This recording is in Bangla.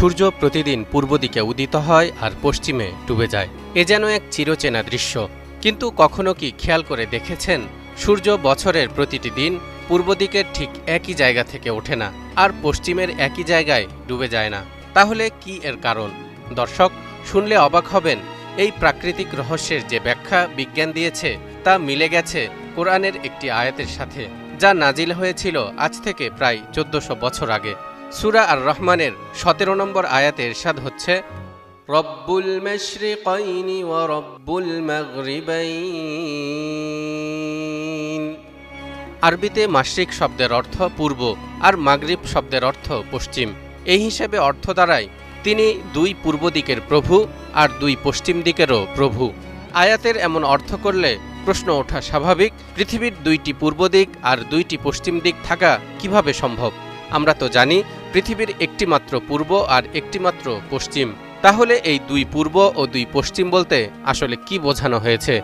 সূর্য প্রতিদিন পূর্ব দিকে উদিত হয় আর পশ্চিমে ডুবে যায়। এ যেন এক চিরচেনা দৃশ্য। কিন্তু কখনো কি খেয়াল করে দেখেছেন? সূর্য বছরের প্রতিটি দিন পূর্ব দিকের ঠিক একই জায়গা থেকে ওঠে না আর পশ্চিমের একই জায়গায় ডুবে যায় না। তাহলে কি এর কারণ? দর্শক, শুনলে অবাক হবেন, এই প্রাকৃতিক রহস্যের যে ব্যাখ্যা বিজ্ঞান দিয়েছে তা মিলে গেছে কোরআনের একটি আয়াতের সাথে, যা নাজিল হয়েছিল আজ থেকে প্রায় চোদ্দশো বছর আগে। সুরা আর রহমানের সতেরো নম্বর আয়াতে এরশাদ হচ্ছে, রব্বুল মশরিকাইনি ওয়া রব্বুল আরবিতে মাশরিক শব্দের অর্থ পূর্ব আর মাগরিব শব্দের অর্থ পশ্চিম। এই হিসেবে অর্থ দ্বারায় তিনি দুই পূর্ব দিকের প্রভু আর দুই পশ্চিম দিকেরও প্রভু। আয়াতের এমন অর্থ করলে প্রশ্ন ওঠা স্বাভাবিক, পৃথিবীর দুইটি পূর্ব দিক আর দুইটি পশ্চিম দিক থাকা কীভাবে সম্ভব? আমরা তো জানি পৃথিবীর একটিমাত্র পূর্ব আর একটিমাত্র পশ্চিম। তাহলে এই দুই পূর্ব ও দুই পশ্চিম বলতে আসলে কি বোঝানো হয়েছে?